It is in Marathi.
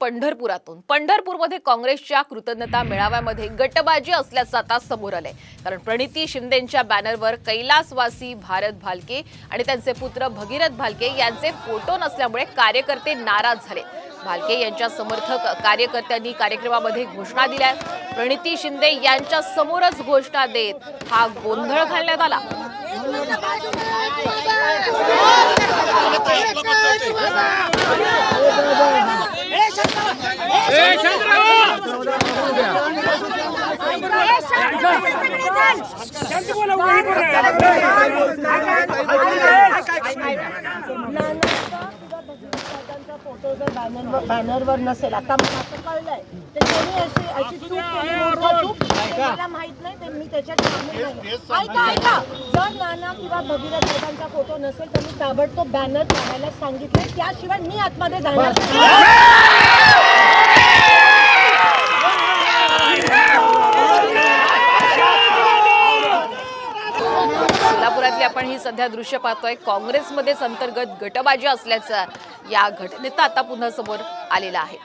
पंढरपुरातून. पंढरपूरमध्ये काँग्रेसच्या कृतज्ञता मेळाव्यामध्ये गटबाजी असल्याचं आता समोर आलंय. कारण प्रणिती शिंदेच्या बॅनरवर कैलासवासी भारत भालके आणि त्यांचे पुत्र भगीरथ भालके यांचे फोटो नसल्यामुळे कार्यकर्ते नाराज झाले. भालके यांच्या समर्थक कार्यकर्त्यांनी कार्यक्रमामध्ये घोषणा दिल्या. प्रणिती शिंदे यांच्या समोरच घोषणा देत हा गोंधळ घालण्यात आला. फोटो जर बॅनरवर बॅनरवर नसेल आता मला असं कळलंय ते कोणी अशी अशी चूक केली मोठं चूक ते मला माहीत नाही ते मी त्याच्यात सामील नाही. ऐका ऐका जर नाना किंवा भगीरथ साहेबांचा फोटो नसेल तर मी ताबडतोब बॅनर काढायला सांगितलंय त्याशिवाय मी आतमध्ये जाणार नाही. सोलापुरातली आपण ही सध्या दृश्य पाहतोय. काँग्रेसमध्येच अंतर्गत गटबाजी असल्याचा या घटनेत आता पुन्हा समोर आलेलं आहे.